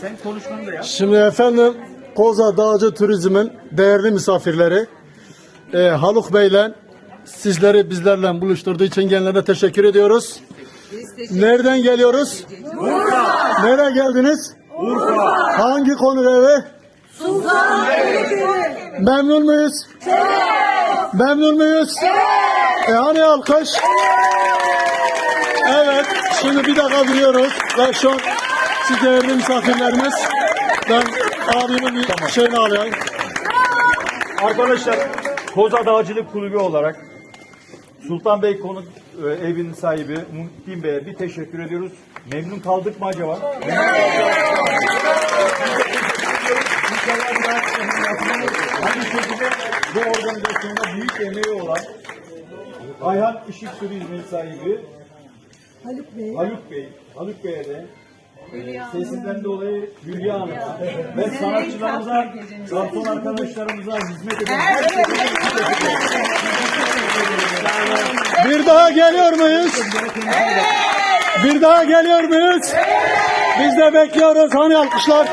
Sen konuşmanı da yap. Şimdi efendim Koza Dağcı Turizm'in değerli misafirleri e, Haluk Bey'le sizleri bizlerle buluşturduğu için kendilerine teşekkür ediyoruz. Nereden geliyoruz? Urfa. Nereye geldiniz? Urfa. Hangi konu evi? Memnun muyuz? Memnun muyuz? E hani alkış? Evet. Şimdi bir dakika duruyoruz. Ve şu an siz değerli misafirlerimiz. Ben abimin bir şeyini alayım. Arkadaşlar Koza Dağcılık Kulübü olarak Sultan Bey konuk e, evinin sahibi Muhittin Bey'e bir teşekkür ediyoruz. Memnun kaldık mı acaba? Aynı şekilde bu organizasyonda büyük emeği olan Ayhan Işık Turizmi sahibi Haluk Bey. Haluk Bey, Haluk Bey'e de sesinden dolayı Hülya Hanım'a ve sanatçılarımıza, garson arkadaşlarımıza hizmet eden herkese Bir daha geliyor muyuz? Bir daha geliyor muyuz? Biz de bekliyoruz. Hani alkışlar?